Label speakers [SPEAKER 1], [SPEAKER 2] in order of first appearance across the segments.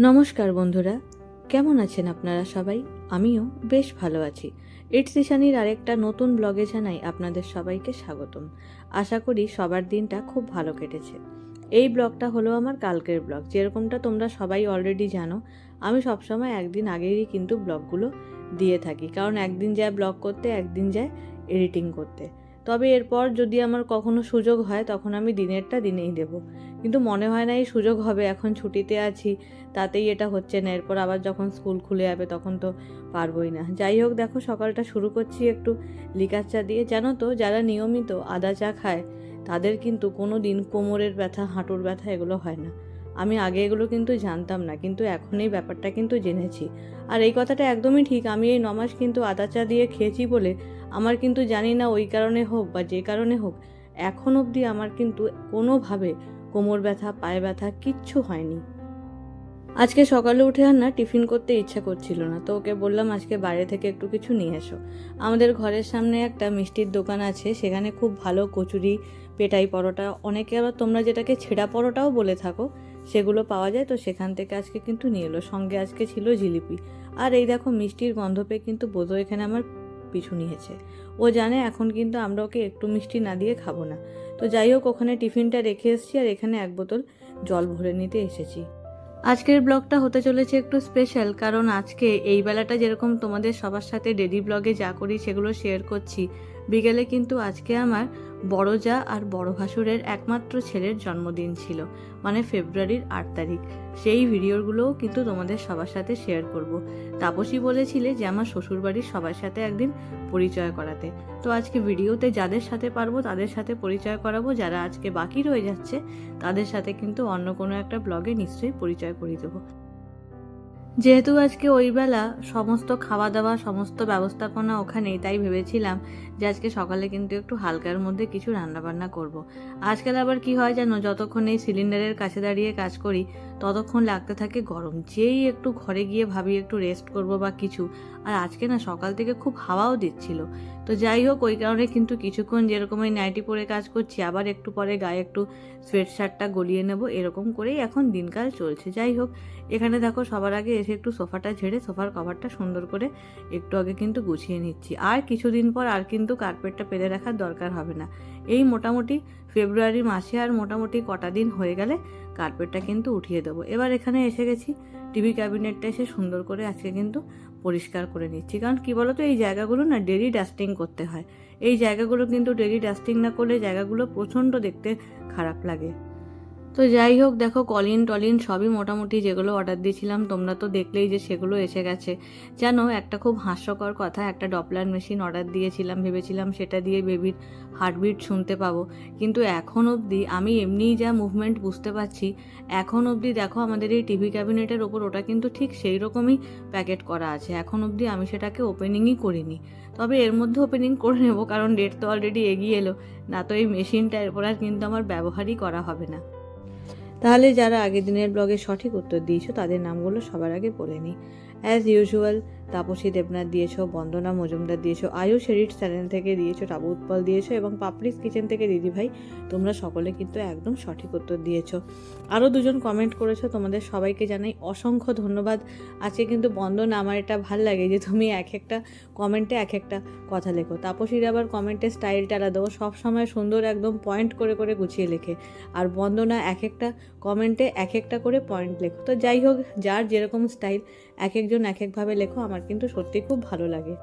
[SPEAKER 1] নমস্কার বন্ধুরা, কেমন আছেন আপনারা সবাই? আমিও বেশ ভালো আছি। ইটস ইশানির আরেকটা নতুন ব্লগে জানাই আপনাদের সবাইকে স্বাগতম। আশা করি সবার দিনটা খুব ভালো কেটেছে। এই ব্লগটা হলো আমার কালকের ব্লগ। যেরকমটা তোমরা সবাই অলরেডি জানো, আমি সবসময় একদিন আগেরই কিন্তু ব্লগগুলো দিয়ে থাকি। কারণ একদিন যায় ব্লগ করতে, একদিন যায় এডিটিং করতে। তবে এরপর যদি আমার কখনো সুযোগ হয়, তখন আমি দিনেরটা দিনেই দেব। কিন্তু মনে হয় না এই সুযোগ হবে, এখন ছুটিতে আছি, তাতেই এটা হচ্ছে না। এরপর আবার যখন স্কুল খুলে যাবে, তখন তো পারবই না। যাই হোক, দেখো সকালটা শুরু করছি একটু লিকার চা দিয়ে। জানো তো, যারা নিয়মিত আদা চা খায়, তাদের কিন্তু কোনো দিন কোমরের ব্যথা, হাঁটুর ব্যথা এগুলো হয় না। আমি আগে এগুলো কিন্তু জানতাম না, কিন্তু এখন এই ব্যাপারটা কিন্তু জেনেছি। আর এই কথাটা একদমই ঠিক, আমি এই নমাস কিন্তু আদা চা দিয়ে খেয়েছি বলে আমার কিন্তু জানি না ওই কারণে হোক বা যে কারণে হোক, এখন অবধি আমার কিন্তু কোনোভাবে কোমর ব্যথা, পায়ে ব্যথা কিচ্ছু হয়নি। আজকে সকালে উঠে আর না টিফিন করতে ইচ্ছা করছিল না, তো ওকে বললাম আজকে বাইরে থেকে একটু কিছু নিয়ে এসো। আমাদের ঘরের সামনে একটা মিষ্টির দোকান আছে, সেখানে খুব ভালো কচুরি, পেটাই পরোটা, অনেকে আবার তোমরা যেটাকে ছেঁড়া পরোটাও বলে থাকো, সেগুলো পাওয়া যায়, তো সেখান থেকে আজকে কিন্তু নিয়ে এলো। সঙ্গে আজকে ছিল জিলিপি। আর এই দেখো মিষ্টির গন্ধ পেয়ে কিন্তু বোধ এখানে আমার পিছু নিয়েছে। ও জানে এখন কিন্তু আমরা ওকে একটু মিষ্টি না দিয়ে খাব না। তো যাই হোক, ওখানে টিফিনটা রেখে এসেছি আর এখানে এক বোতল জল ভরে নিতে এসেছি। আজকের ব্লগটা হতে চলেছে একটু স্পেশাল কারণ আজকে এই বেলাটা যেরকম তোমাদের সবার সাথে ডেডি ব্লগে যা করি সেগুলো শেয়ার করছি। বিকেলে কিন্তু আজকে আমার বড় যা আর বড় ভাসুরের একমাত্র ছেলের জন্মদিন ছিল মানে ফেব্রুয়ারির আট তারিখ। সেই ভিডিওগুলোও কিন্তু তোমাদের সবার সাথে শেয়ার করব। তাপসী বলেছিলে যে আমার শ্বশুরবাড়ির সবার সাথে একদিন পরিচয় করাতে। তো আজকে ভিডিওতে যাদের সাথে পারব তাদের সাথে পরিচয় করাবো, যারা আজকে বাকি রয়ে যাচ্ছে তাদের সাথে কিন্তু অন্য কোনো একটা ব্লগে নিশ্চয়ই পরিচয় করিয়ে দেবো। যেহেতু আজকে ওই বেলা সমস্ত খাওয়া দাওয়া, সমস্ত ব্যবস্থাপনা ওখানেই, তাই ভেবেছিলাম যে আজকে সকালে কিন্তু একটু হালকার মধ্যে কিছু রান্নাবান্না করব। আজকাল আবার কি হয় জানো? যতক্ষণ এই সিলিন্ডারের কাছে দাঁড়িয়ে কাজ করি, ততক্ষণ লাগতে থাকে গরম। যেই একটু ঘরে গিয়ে ভাবি একটু রেস্ট করব বা কিছু। আর আজকে না সকাল থেকে খুব হাওয়াও দিচ্ছিল। তো যাই হোক, ওই কারণে কিন্তু কিছুক্ষণ যেরকম ওই নাইটি পরে কাজ করছি, আবার একটু পরে গায়ে একটু সোয়েট শার্টটা গলিয়ে নেব। এরকম করেই এখন দিনকাল চলছে। যাই হোক, এখানে দেখো সবার আগে এসে একটু সোফাটা ঝেড়ে, সোফার কভারটা সুন্দর করে একটু আগে কিন্তু গুছিয়ে নিচ্ছি। আর কিছুদিন পর আর কিন্তু কার্পেটটা পেলে রাখার দরকার হবে না। এই মোটামুটি ফেব্রুয়ারি মাসে আর মোটামুটি কটা দিন হয়ে গেলে কার্পেটটা কিন্তু উঠিয়ে দেবো। এবার এখানে এসে গেছি, টিভি ক্যাবিনেটটা এসে সুন্দর করে আজকে কিন্তু পরিষ্কার করে নিচ্ছি। কারণ কী বলতো, এই জায়গাগুলো না ডেলি ডাস্টিং করতে হয়। এই জায়গাগুলো কিন্তু ডেলি ডাস্টিং না করলে জায়গাগুলো প্রচণ্ড দেখতে খারাপ লাগে। তো যাই হোক, দেখো কলিন টলিন সবই মোটামুটি যেগুলো অর্ডার দিয়েছিলাম, তোমরা তো দেখলেই যে সেগুলো এসে গেছে। জানো, একটা খুব হাস্যকর কথা, একটা ডপলার মেশিন অর্ডার দিয়েছিলাম, ভেবেছিলাম সেটা দিয়ে বেবির হার্টবিট শুনতে পাবো। কিন্তু এখন অবধি আমি এমনিই যা মুভমেন্ট বুঝতে পারছি, এখন অবধি দেখো আমাদের এই টিভি ক্যাবিনেটের ওপর ওটা কিন্তু ঠিক সেই রকমই প্যাকেট করা আছে। এখন অবধি আমি সেটাকে ওপেনিংই করিনি। তবে এর মধ্যে ওপেনিং করে নেব, কারণ ডেট তো অলরেডি এগিয়ে এলো। না তো এই মেশিনটা এরপর আর কিন্তু আমার ব্যবহারই করা হবে না। তাহলে যারা আগের দিনের ব্লগে সঠিক উত্তর দিয়েছ, তাদের নামগুলো সবার আগে বলে নিই। অ্যাজ ইউজুয়াল তাপসী দেবনাথ দিয়েছ, বন্দনা মজুমদার দিয়েছ, আয়ুষ এডিট চ্যানেল থেকে দিয়েছ, টাবু উৎপল দিয়েছ এবং পাপড়িস কিচেন থেকে দিদিভাই তোমরা সকলে কিন্তু একদম সঠিক উত্তর দিয়েছ। আরও দুজন কমেন্ট করেছ, তোমাদের সবাইকে জানাই অসংখ্য ধন্যবাদ। আজকে কিন্তু বন্দনা, আমার এটা ভালো লাগে যে তুমি এক একটা কমেন্টে এক একটা কথা লেখো। তাপসীর আবার কমেন্টের স্টাইলটা আলাদা, ও সবসময় সুন্দর একদম পয়েন্ট করে করে গুছিয়ে লেখে। আর বন্দনা এক একটা কমেন্টে এক একটা করে পয়েন্ট লেখো। তো যাই হোক, যার যেরকম স্টাইল এক একজন এক একভাবে লেখো, আমার কিন্তু সত্যি খুব ভালো লাগে।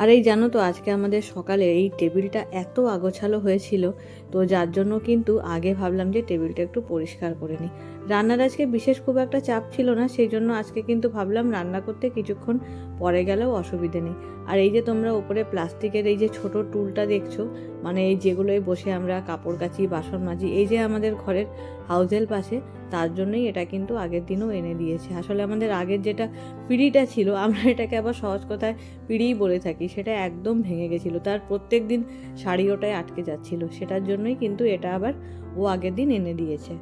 [SPEAKER 1] আর এই জানো তো, আজকে আমাদের সকালে এই টেবিলটা এত আগোছালো হয়েছিল তো যার জন্য কিন্তু আগে ভাবলাম যে টেবিলটা একটু পরিষ্কার করে নিই। রান্নার আজকে বিশেষ খুব একটা চাপ ছিল না সেই জন্য আজকে কিন্তু ভাবলাম রান্না করতে কিছুক্ষণ পরে গেলেও অসুবিধে নেই। আর এই যে তোমরা উপরে প্লাস্টিকের এই যে ছোট টুলটা দেখছ মানে এই যেগুলোয় বসে আমরা কাপড় কাচি, বাসন মাজি, এই যে আমাদের ঘরের হাউস হেল্প আছে তার জন্যই এটা কিন্তু আগের দিনও এনে দিয়েছে। আসলে আমাদের আগের যেটা পিঁড়িটা ছিল, আমরা এটাকে আবার সহজ কথায় পিঁড়িই বলে থাকি, সেটা একদম ভেঙে গেছিল। তার প্রত্যেক দিন শাড়ি ওটায় আটকে যাচ্ছিল। সেটার জন্যই কিন্তু এটা আবার ও আগের দিন এনে দিয়েছে।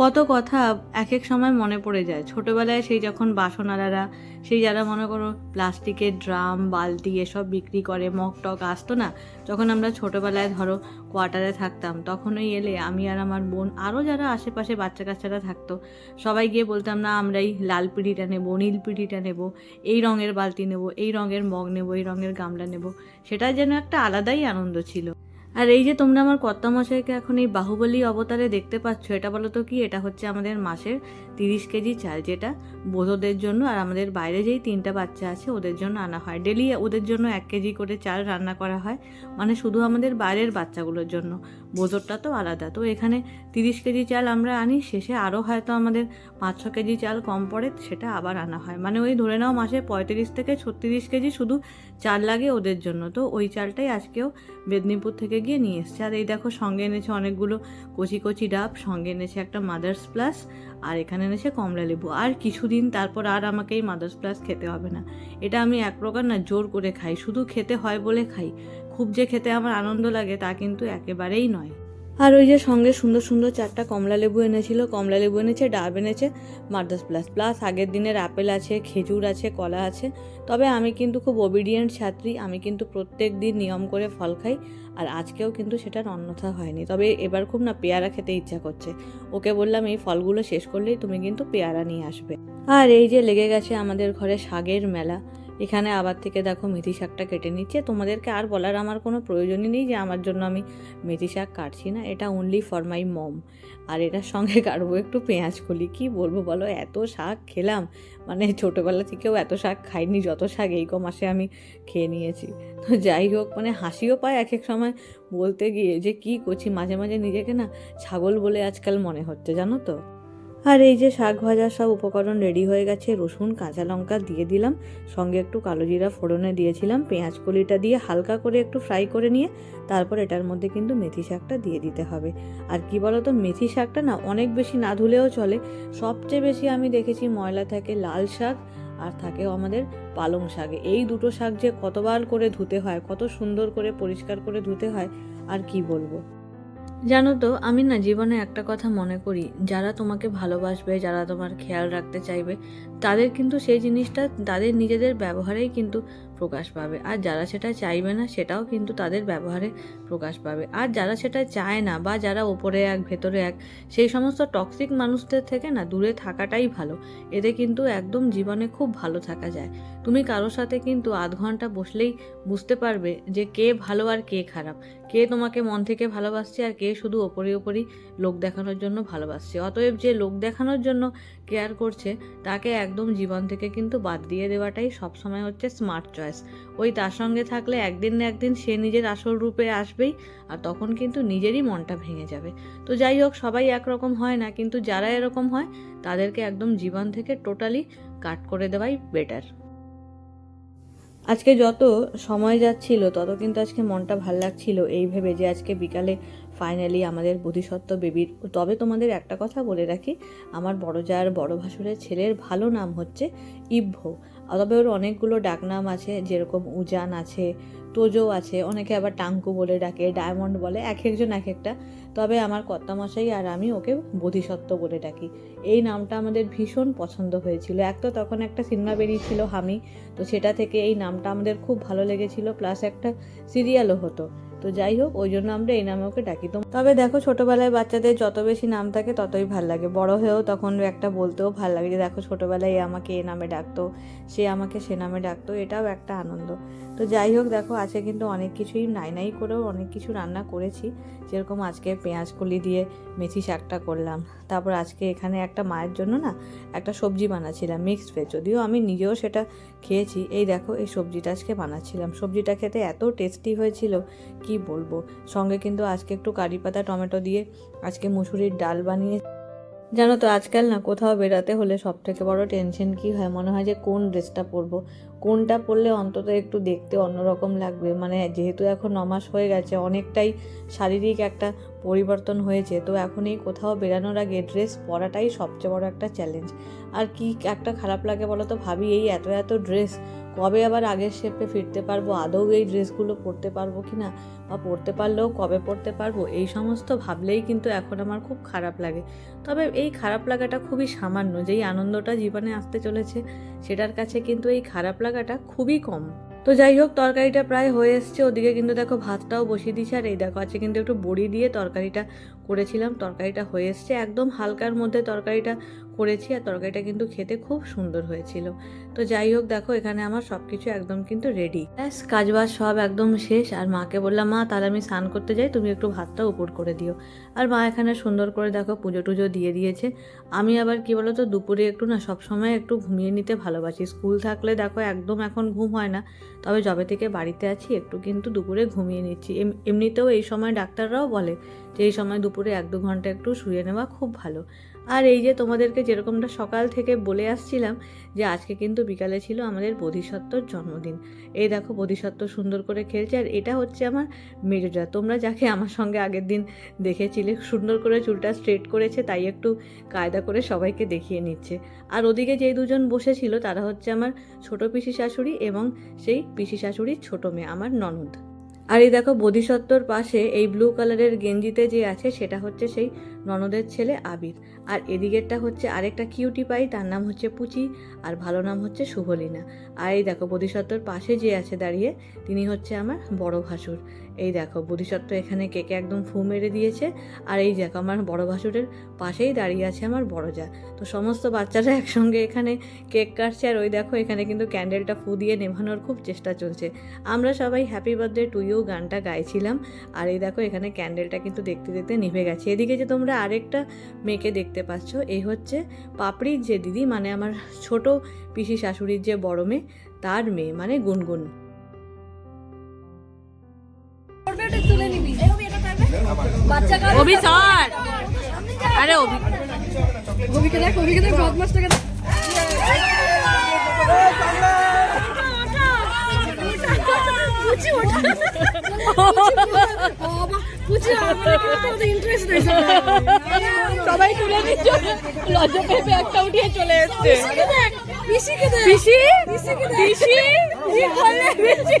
[SPEAKER 1] কত কথা এক এক সময় মনে পড়ে যায়। ছোটোবেলায় সেই যখন বাসনালারা সেই যারা মনে করো প্লাস্টিকের ড্রাম, বালতি এসব বিক্রি করে, মগ টক আসতো না, যখন আমরা ছোটোবেলায় ধরো কোয়ার্টারে থাকতাম, তখনই এলে আমি আর আমার বোন আরও যারা আশেপাশে বাচ্চা কাচ্চারা থাকতো, সবাই গিয়ে বলতাম, না আমরা এই লাল পিড়িটা নেব, নীল পিড়িটা নেব, এই রঙের বালতি নেব, এই রঙের মগ নেব, এই রঙের গামলা নেব। সেটা যেন একটা আলাদাই আনন্দ ছিল। আর এই যে তোমরা আমার কর্তামশাইকে এখন এই বাহুবলী অবতারে দেখতে পাচ্ছ, এটা বলো তো কি? এটা হচ্ছে আমাদের মাসের তিরিশ কেজি চাল যেটা। বোধদের জন্য আর আমাদের বাইরে যেই তিনটা বাচ্চা আছে ওদের জন্য আনা হয়। ডেলি ওদের জন্য এক কেজি করে চাল রান্না করা হয়। মানে শুধু আমাদের বাইরের বাচ্চাগুলোর জন্য। বোধরটা তো আলাদা। তো এখানে তিরিশ কেজি চাল আমরা আনি, শেষে আরও হয়তো আমাদের পাঁচ ছ কেজি চাল কম পড়ে সেটা আবার আনা হয়। মানে ওই ধরে নাও মাসে পঁয়ত্রিশ থেকে ছত্রিশ কেজি শুধু চাল লাগে ওদের জন্য। তো ওই চালটাই আজকেও মেদিনীপুর থেকে গিয়ে নিয়ে এসছে। আর এই দেখো সঙ্গে এনেছে অনেকগুলো কচি কচি ডাব, সঙ্গে এনেছে একটা মাদার্স প্লাস আর এখানে এনেছে কমলা লেবু। আর কিছুদিন তারপর আর আমাকে এই মাদার্স প্লাস খেতে হবে না। এটা আমি এক প্রকার না জোর করে খাই। শুধু খেতে হয় বলে খাই। খুব যে খেতে আমার আনন্দ লাগে তা কিন্তু একেবারেই নয়। আর ওই যে সঙ্গে সুন্দর সুন্দর চারটা কমলা লেবু এনেছিল। কমলা লেবু এনেছে, ডাব এনেছে মার্দাস প্লাস। প্লাস আগের দিনের আপেল আছে, খেজুর আছে, কলা আছে। তবে আমি কিন্তু খুব ওবিডিয়েন্ট ছাত্রী, আমি কিন্তু প্রত্যেক দিন নিয়ম করে ফল খাই। আর আজকেও কিন্তু সেটার অন্যথা হয়নি। তবে এবার খুব না পেয়ারা খেতে ইচ্ছা করছে। ওকে বললাম, এই ফলগুলো শেষ করলেই তুমি কিন্তু পেয়ারা নিয়ে আসবে। আর এই যে লেগে গেছে আমাদের ঘরে শাকের মেলা। এখানে আবার থেকে দেখো মেথি শাকটা কেটে নিচ্ছে। তোমাদেরকে আর বলার আমার কোনো প্রয়োজনই নেই যে আমার জন্য আমি মেথি শাক কাটছি না। এটা অনলি ফর মাই মম আর এটার সঙ্গে কাটবো একটু পেঁয়াজ কলি। কি বলব বলো? এত শাক খেলাম। মানে ছোটোবেলা থেকেও এত শাক খাইনি, যত শাক এই মাসে আমি খেয়ে নিয়েছি। তো যাই হোক মানে হাসিও পায় এক এক সময় বলতে গিয়ে যে কি করছি। মাঝে মাঝে নিজেকে না ছাগল বলে আজকাল মনে হচ্ছে, জানো তো? আর এই যে শাক ভাজার সব উপকরণ রেডি হয়ে গেছে, রসুন, কাঁচা লঙ্কা দিয়ে দিলাম, সঙ্গে একটু কালো জিরা ফোড়নে দিয়েছিলাম, পেঁয়াজ কলিটা দিয়ে হালকা করে একটু ফ্রাই করে নিয়ে, তারপর এটার মধ্যে কিন্তু মেথি শাকটা দিয়ে দিতে হবে। আর কি বলো তো মেথি শাকটা না অনেক বেশি না ধুলেও চলে। সবচেয়ে বেশি আমি দেখেছি ময়লা থাকে লাল শাক আর থাকে আমাদের পালং শাকে। এই দুটো শাক যে কতবার করে ধুতে হয়, কত সুন্দর করে পরিষ্কার করে ধুতে হয়, আর কি বলব? জানো তো, আমি না জীবনে একটা কথা মনে করি, যারা তোমাকে ভালোবাসবে, যারা তোমার খেয়াল রাখতে চাইবে, তাদের কিন্তু সেই জিনিসটা, তাদের নিজেদের ব্যবহারেই কিন্তু প্রকাশ পাবে। আর যারা সেটা চাইবে না, সেটাও কিন্তু তাদের ব্যবহারে প্রকাশ পাবে। আর যারা সেটা চায় না বা যারা ওপরে এক, ভেতরে এক, সেই সমস্ত টক্সিক মানুষদের থেকে না দূরে থাকাটাই ভালো। এতে কিন্তু একদম জীবনে খুব ভালো থাকা যায়। তুমি কারোর সাথে কিন্তু আধ ঘণ্টা বসলেই বুঝতে পারবে যে কে ভালো আর কে খারাপ। কে তোমাকে মন থেকে ভালোবাসছে আর কে শুধু ওপরে ওপরই লোক দেখানোর জন্য ভালোবাসছে। অতএব যে লোক দেখানোর জন্য কেয়ার করছে, তাকে একদম জীবন থেকে কিন্তু বাদ দিয়ে দেওয়াটাই সবসময় হচ্ছে স্মার্ট চয়েস ওই তার সঙ্গে থাকলে একদিন না একদিন সে নিজের আসল রূপে আসবেই, আর তখন কিন্তু নিজেরই মনটা ভেঙে যাবে। তো যাই হোক, সবাই একরকম হয় না, কিন্তু যারা এরকম হয়, তাদেরকে একদম জীবন থেকে টোটালি কাট করে দেওয়াই বেটার আজকে যত সময় যাচ্ছিল, তত কিন্তু আজকে মনটা ভালো লাগছিল। এই ভেবে যে আজকে বিকালে ফাইনালি আমাদের বোধিসত্ত্ব বেবির তবে তোমাদের একটা কথা বলে রাখি, আমার বড় জার বড় ভাসুরের ছেলের ভালো নাম হচ্ছে ইভ্য তবে ওর অনেকগুলো ডাকনাম আছে, যেরকম উজান আছে, তোজো আছে, অনেকে আবার টাঙ্কু বলে ডাকে, ডায়মন্ড বলে এক একজন এক একটা তবে আমার কর্তামশাই আর আমি ওকে বোধিসত্ত্ব বলে ডাকি। এই নামটা আমাদের ভীষণ পছন্দ হয়েছিল। এক তো তখন একটা সিনেমা বেরিয়েছিল হামি, তো সেটা থেকে এই নামটা আমাদের খুব ভালো লেগেছিল, প্লাস একটা সিরিয়ালও হতো। তো যাই হোক, ওই জন্য আমরা এই নামে ওকে ডাকি। তবে দেখো, ছোটবেলায় বাচ্চাদের যত বেশি নাম থাকে ততই ভালো লাগে। বড় হয়েও তখন একটা বলতেও ভালো লাগে যে, দেখো, ছোটবেলায় এ আমাকে এ নামে ডাকতো, সে আমাকে সে নামে ডাকতো। এটাও একটা আনন্দ। তো যাই হোক, দেখো আছে কিন্তু অনেক কিছুই নাই নাই করেও অনেক কিছু রান্না করেছি। যেরকম আজকে পেঁয়াজ কলি দিয়ে মেথি শাকটা করলাম, তারপর আজকে এখানে একটা মায়ের জন্য না একটা সবজি বানাচ্ছিলাম মিক্সড ভেজ যদিও আমি নিজেও সেটা খেয়েছি, এই দেখো এই সবজিটা আজকে বানাচ্ছিলাম। সবজিটা খেতে এত টেস্টি হয়েছিল, কি বলব? সঙ্গে কিন্তু আজকে একটু কারি পাতা, টমেটো দিয়ে আজকে মুসুরির ডাল বানিয়ে জানো তো, আজকাল না কোথাও বেরাতে হলে সব থেকে বড় টেনশন কি হয়? মনে হয় যে কোন ড্রেসটা পরবো? কোনটা পরলে অন্তত একটু দেখতে অন্যরকম লাগবে? মানে যেহেতু এখন নমাস হয়ে গেছে, অনেকটাই শারীরিক একটা পরিবর্তন হয়েছে, তো এখন এই কোথাও বেরানোর আগে ড্রেস পরাটাই সবচেয়ে বড় একটা চ্যালেঞ্জ আর কি একটা খারাপ লাগে বলো তো? ভাবি, এই এত এত ড্রেস কবে আবার আগের শেপে ফিরতে পারব? আদৌ এই ড্রেসগুলো পরতে পারব কি না? বা পরতে পারলেও কবে পরতে পারব? এই সমস্ত ভাবলেই কিন্তু এখন আমার খুব খারাপ লাগে। তবে এই খারাপ লাগাটা খুবই সামান্য। যেই আনন্দটা জীবনে আসতে চলেছে, সেটার কাছে কিন্তু এই খারাপ লাগাটা খুবই কম। তো যাই হোক, তরকারিটা প্রায় হয়ে এসছে। ওদিকে কিন্তু দেখো ভাতটাও বসিয়ে দিয়েছে। আর এই দেখো আছে কিন্তু একটু বড়ি দিয়ে তরকারিটা করেছিলাম। তরকারিটা হয়ে এসছে। একদম হালকার মধ্যে তরকারিটা করেছি আর তরকারিটা কিন্তু খেতে খুব সুন্দর হয়েছিল। তো যাই হোক, দেখো এখানে আমার সব কিছু একদম কিন্তু রেডি ব্যাস, কাজবাজ সব একদম শেষ। আর মাকে বললাম, মা, তাহলে আমি স্নান করতে যাই, তুমি একটু ভাতটা উপর করে দিও। আর মা এখানে সুন্দর করে দেখো পুজো টুজো দিয়ে দিয়েছে। আমি আবার কি বলো তো দুপুরে একটু না সবসময় একটু ঘুমিয়ে নিতে ভালোবাসি। স্কুল থাকলে দেখো একদম এখন ঘুম হয় না। তবে যবে থেকে বাড়িতে আছি, একটু কিন্তু দুপুরে ঘুমিয়ে নিচ্ছি। এম- এমনিতেও এই সময় ডাক্তাররাও বলে যে, এই সময় দুপুরে এক দু ঘণ্টা একটু শুয়ে নেওয়া খুব ভালো। আর এই যে তোমাদেরকে যেরকমটা সকাল থেকে বলে আসছিলাম যে আজকে কিন্তু বিকালে ছিল আমাদের বোধিসত্ত্বর জন্মদিন। এই দেখো বোধিসত্ত্ব সুন্দর করে খেলছে আর এটা হচ্ছে আমার মেজোজা। তোমরা যাকে আমার সঙ্গে আগের দিন দেখেছিলে সুন্দর করে চুলটা স্ট্রেট করেছে তাই একটু কায়দা করে সবাইকে দেখিয়ে নিচ্ছে। আর ওদিকে যেই দুজন বসেছিল তারা হচ্ছে আমার ছোট পিসি শাশুড়ি এবং সেই পিসি শাশুড়ির ছোট মেয়ে, আমার ননদ। আর এই দেখো বোধিসত্ত্বর পাশে এই ব্লু কালারের গেঞ্জিতে যে আছে, সেটা হচ্ছে সেই ননদের ছেলে আবির। আর এদিকেরটা হচ্ছে আরেকটা কিউটি পাই তার নাম হচ্ছে পুচি, আর ভালো নাম হচ্ছে শুভলীনা। আর এই দেখো বোধিসত্ত্বর পাশে যে আছে দাঁড়িয়ে, তিনি হচ্ছে আমার বড় ভাসুর। এই দেখো, বোধিসত্ত্ব এখানে কেকে একদম ফু মেরে দিয়েছে। আর এই দেখো, আমার বড় ভাসুরের পাশেই দাঁড়িয়ে আছে আমার বড় যা। তো সমস্ত বাচ্চারা একসঙ্গে এখানে কেক কাটছে, আর ওই দেখো, এখানে কিন্তু ক্যান্ডেলটা ফু দিয়ে নেভানোর খুব চেষ্টা চলছে। আমরা সবাই হ্যাপি বার্থডে টু ইউ গানটা গাইছিলাম। আর এই দেখো, এখানে ক্যান্ডেলটা কিন্তু দেখতে দেখতে নিভে গেছে। এদিকে যে তোমরা আরেকটা মেয়েকে দেখতে পাচ্ছ এই হচ্ছে পাপড়ির যে দিদি মানে আমার ছোট পিসি শাশুড়ির যে বড় মেয়ে, তার মেয়ে মানে গুনগুন।
[SPEAKER 2] অভি স্যার। আরে অভি।
[SPEAKER 3] অভিকে দেখ অভিকে দেখ বদমাসটাকে দেখ।
[SPEAKER 2] সবাই তুলে নিচ্ছ। লজ্জা পেপে একটা উঠিয়ে চলে এসছে।
[SPEAKER 3] পিসিকে দেখ
[SPEAKER 2] পিসি?
[SPEAKER 3] পিসিকে দেখ।
[SPEAKER 2] পিসি? পিসি?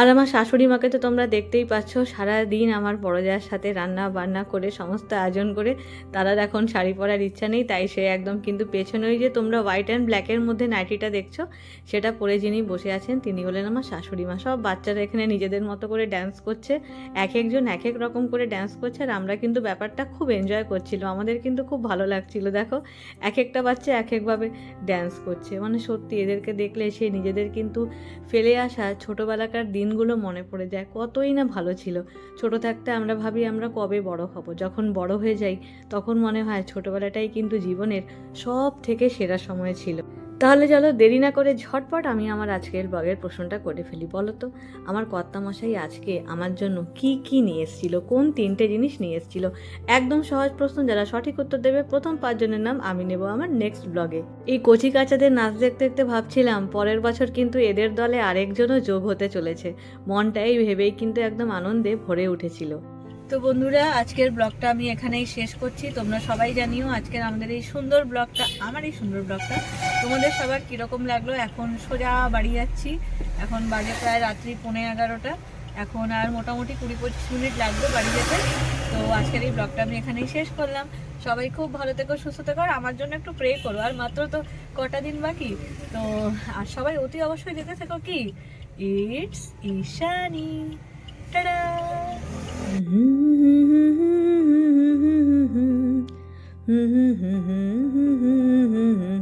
[SPEAKER 1] আর আমার শাশুড়ি মাকে তো তোমরা দেখতেই পাচ্ছ সারা দিন আমার বড় সাথে রান্না বান্না করে সমস্ত আয়োজন করে তারা এখন শাড়ি পরার ইচ্ছা নেই, তাই সে একদম কিন্তু পেছনে ওই যে তোমরা হোয়াইট অ্যান্ড ব্ল্যাকের মধ্যে নাইটিটা দেখছ, সেটা পরে যিনি বসে আছেন তিনি হলেন আমার শাশুড়ি মা। সব বাচ্চারা এখানে নিজেদের মতো করে ড্যান্স করছে, এক একজন এক এক রকম করে ড্যান্স করছে আর আমরা কিন্তু ব্যাপারটা খুব এনজয় করছিল, আমাদের কিন্তু খুব ভালো লাগছিল, দেখো। এক একটা বাচ্চা এক একভাবে ড্যান্স করছে মানে সত্যি এদেরকে দেখলে সে নিজেদের কিন্তু ফেলে আসা ছোটোবেলাকার দিনগুলো মনে পড়ে যায়, কতই না ভালো ছিল। ছোট থাকতে আমরা ভাবি আমরা কবে বড় হব। যখন বড় হয়ে যাই, তখন মনে হয় ছোটবেলাটাই কিন্তু জীবনের সব থেকে সেরা সময় ছিল। তাহলে চলো দেরি না করে ঝটপট আমি আমার আজকের ব্লগের প্রশ্নটা করে ফেলি, বলো তো। আমার কর্তামশাই আজকে আমার জন্য কি কি নিয়ে এসেছিল, কোন তিনটে জিনিস নিয়ে এসেছিল? একদম সহজ প্রশ্ন, যারা সঠিক উত্তর দেবে, প্রথম পাঁচজনের নাম আমি নেব আমার নেক্সট ব্লগে। এই কচি কাচাদের নাচ দেখতে দেখতে ভাবছিলাম, পরের বছর কিন্তু এদের দলে আরেকজনও যোগ হতে চলেছে। মনটাই ভেবেই কিন্তু একদম আনন্দে ভরে উঠেছিল। তো বন্ধুরা, আজকের ব্লগটা আমি এখানেই শেষ করছি। তোমরা সবাই জানিও আজকের আমাদের এই সুন্দর ব্লগটা, আমার এই সুন্দর ব্লগটা, তোমাদের সবার কীরকম লাগল? এখন সোজা বাড়ি যাচ্ছি। এখন বাজে প্রায় রাত্রি পৌনে এগারোটা। এখন আর মোটামুটি কুড়ি পঁচিশ মিনিট লাগবে বাড়ি যেতে। তো আজকের এই ব্লগটা আমি এখানেই শেষ করলাম। সবাই খুব ভালো থেকো, সুস্থ থেকো, আর আমার জন্য একটু প্রে করো। আর মাত্র তো কটা দিন বাকি, তো আর সবাই অতি অবশ্যই যেতে থেকো কি? It's Ishani. Tata Mm-hmm. mm-hmm. mm-hmm. mm-hmm.